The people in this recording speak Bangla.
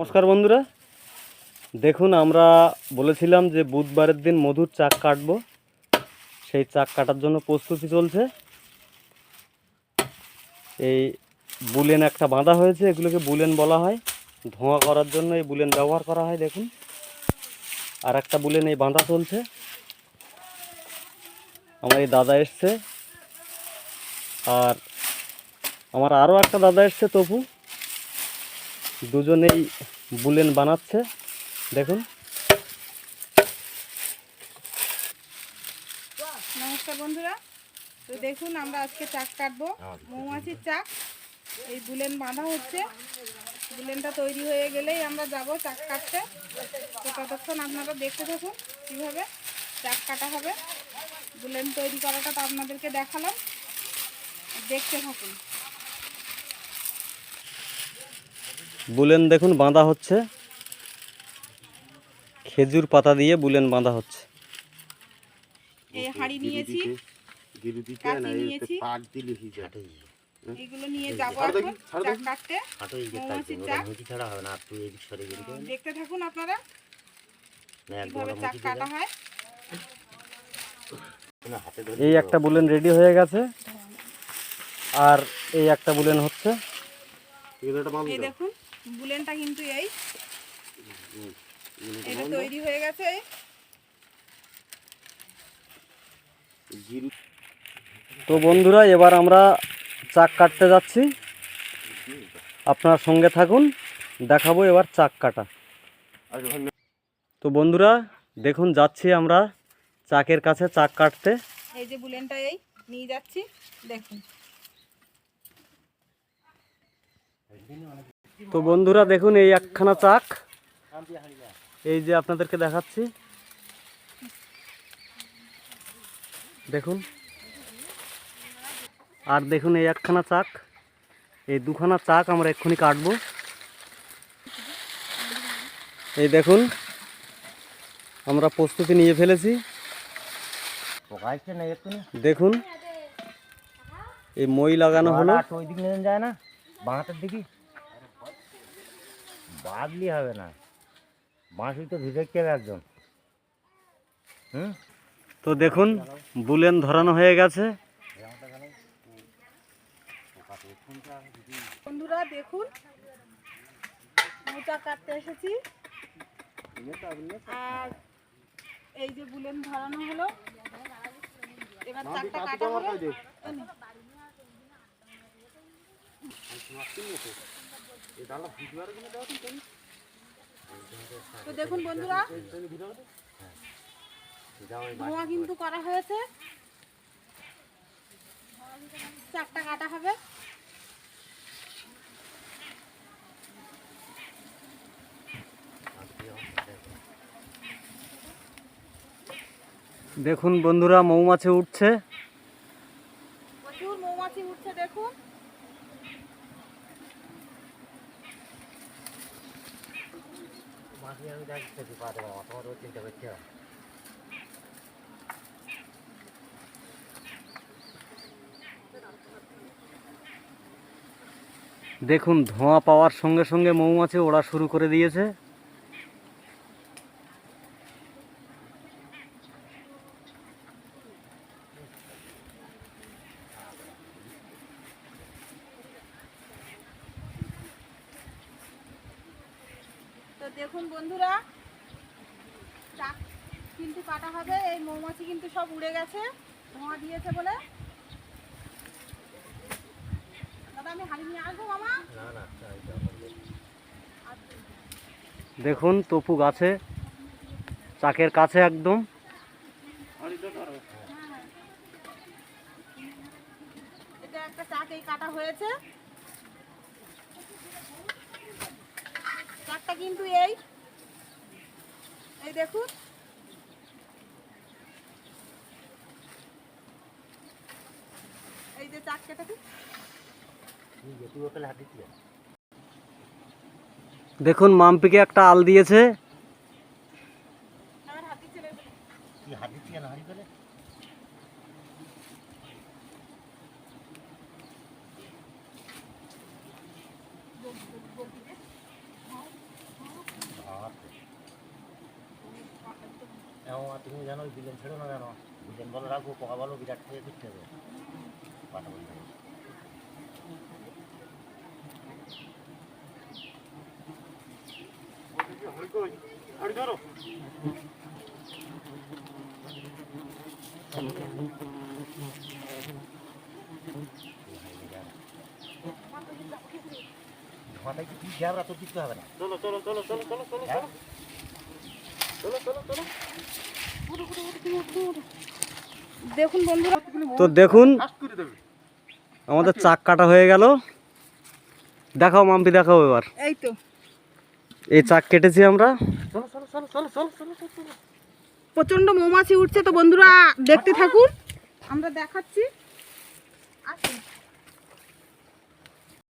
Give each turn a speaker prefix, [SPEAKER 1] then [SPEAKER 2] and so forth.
[SPEAKER 1] নমস্কার বন্ধুরা। দেখুন, আমরা বলেছিলাম যে বুধবারের দিন মধুর চাক কাটবো। সেই চাক কাটার জন্য প্রস্তুতি চলছে। এই বুলেন একটা বাঁধা হয়েছে, এগুলোকে বুলেন বলা হয়। ধোঁয়া করার জন্য এই বুলেন ব্যবহার করা হয়, দেখুন। আর একটা বুলেন এই বাঁধা চলছে। আমার এই দাদা এসছে। আর আমার আরও একটা দাদা এসছে, তপু। দুজনেই বুলেন বানাচ্ছে, দেখুন।
[SPEAKER 2] নমস্কার বন্ধুরা, তো দেখুন আমরা আজকে চাক কাটবো। মৌমাছির চাক, এই বুলেন বাঁধা হচ্ছে। বুলেনটা তৈরি হয়ে গেলেই আমরা যাব চাক কাটতে। তো ততক্ষণ আপনারা দেখতে থাকুন কীভাবে চাক কাটা হবে। বুলেন তৈরি করাটা তো আপনাদেরকে দেখালাম। দেখতে থাকুন।
[SPEAKER 1] বুলেন দেখুন বাঁধা হচ্ছে। খেজুর পাতা দিয়ে বুলেন বাঁধা হচ্ছে।
[SPEAKER 2] এই হাঁড়ি নিয়েছি।
[SPEAKER 3] গিরু দিতে
[SPEAKER 2] কাঠি
[SPEAKER 3] না এই
[SPEAKER 2] নিয়েছি।
[SPEAKER 3] পাট দিলে যায়
[SPEAKER 2] এগুলো নিয়ে যাব এখন চাক কাটতে। মৌমাছির চাক।
[SPEAKER 3] ছাড়া হবে না তুই এদিক সরে গেলি
[SPEAKER 2] দেখতে থাকুন আপনারা।
[SPEAKER 3] না একদম
[SPEAKER 2] কীভাবে
[SPEAKER 3] ওরা
[SPEAKER 2] চাক কাটা হয়।
[SPEAKER 3] না হাতে ধরে
[SPEAKER 1] এই একটা বুলেন রেডি হয়ে গেছে। আর এই একটা বুলেন হচ্ছে।
[SPEAKER 2] এই দেখুন বুলেনটা কিন্তু এই। এটা তৈরি হয়ে গেছে।
[SPEAKER 1] তো বন্ধুরা এবার আমরা চাক কাটতে যাচ্ছি। আপনার সঙ্গে থাকুন দেখাবো এবার চাক কাটা। তো বন্ধুরা দেখুন যাচ্ছি আমরা চাকের কাছে চাক কাটতে।
[SPEAKER 2] এই যে বুলেনটা এই নিয়ে যাচ্ছি দেখুন।
[SPEAKER 1] তো বন্ধুরা দেখুন এই একখানা চাক। এই যে আপনাদেরকে দেখাচ্ছি। দেখুন। আর দেখুন এই একখানা চাক। এই দুখানা চাক আমরা এক্ষুনি কাটবো। এই দেখুন, আমরা প্রস্তুতি নিয়ে ফেলেছি। দেখুন, এই মই লাগানো হলো।
[SPEAKER 3] যায় না, বাঁহাতের দিকে। বাদলি হবে না। বাঁশুই তো ভিজেছে একজন। হুম?
[SPEAKER 1] তো দেখুন বুলেন ধরানো হয়ে গেছে।
[SPEAKER 2] বন্ধুরা দেখুন মোটা কাটতে এসেছি। আর এই যে বুলেন ধরানো হলো এবার চাকটা কাটা নে। তো দেখুন বন্ধুরা ধোঁয়া কিন্তু করা হয়েছে। চাকটা কাটা হবে।
[SPEAKER 1] দেখুন বন্ধুরা মৌমাছি উঠছে।
[SPEAKER 2] প্রচুর মৌমাছি উঠছে দেখুন।
[SPEAKER 1] দেখুন ধোঁয়া পাওয়ার সঙ্গে সঙ্গে মৌমাছি ওড়া শুরু করে দিয়েছে
[SPEAKER 2] তো দেখুন বন্ধুরা চাক কিন্তু কাটা হবে এই মৌমাছি কিন্তু সব উড়ে গেছে ধোঁয়া দিয়েছে বলে। দাদা আমি হাড়ি নিয়ে আসব মামা?
[SPEAKER 3] না না
[SPEAKER 1] দেখুন তপু গাছে চাকের কাছে একদম।
[SPEAKER 2] এটা একটা চাক এই কাটা হয়েছে। চাকটা কিন্তু এই। এই দেখুন। এই যে চাক কেটেছে
[SPEAKER 3] তুই ওখানে হাত দিচ্ছি
[SPEAKER 1] দেখুন মাম্পিকে একটা আল দিয়েছে
[SPEAKER 3] হ্যাঁ তুমি জানো ওই বিলেন ছেড়ো না জানো বিলেন বলো রাখব পোকা বলো বিরাট খেয়ে করতে হবে। হবে ধোঁয়াটা কি ক্যামেরা তো দিতে হবে না?
[SPEAKER 1] চলো চলো চলো চলো চলো চলো
[SPEAKER 3] হ্যাঁ?
[SPEAKER 1] চলো। চলো চলো
[SPEAKER 2] দেখুন বন্ধুরা।
[SPEAKER 1] তো দেখুন আমাদের চাক কাটা হয়ে গেল। দেখাও মাম্পি দেখাও এবার।
[SPEAKER 2] এই তো।
[SPEAKER 1] এই চাক কেটেছি আমরা।
[SPEAKER 2] প্রচণ্ড মৌমাছি উঠছে তো বন্ধুরা দেখতে থাকুন। আমরা দেখাচ্ছি। আসুন।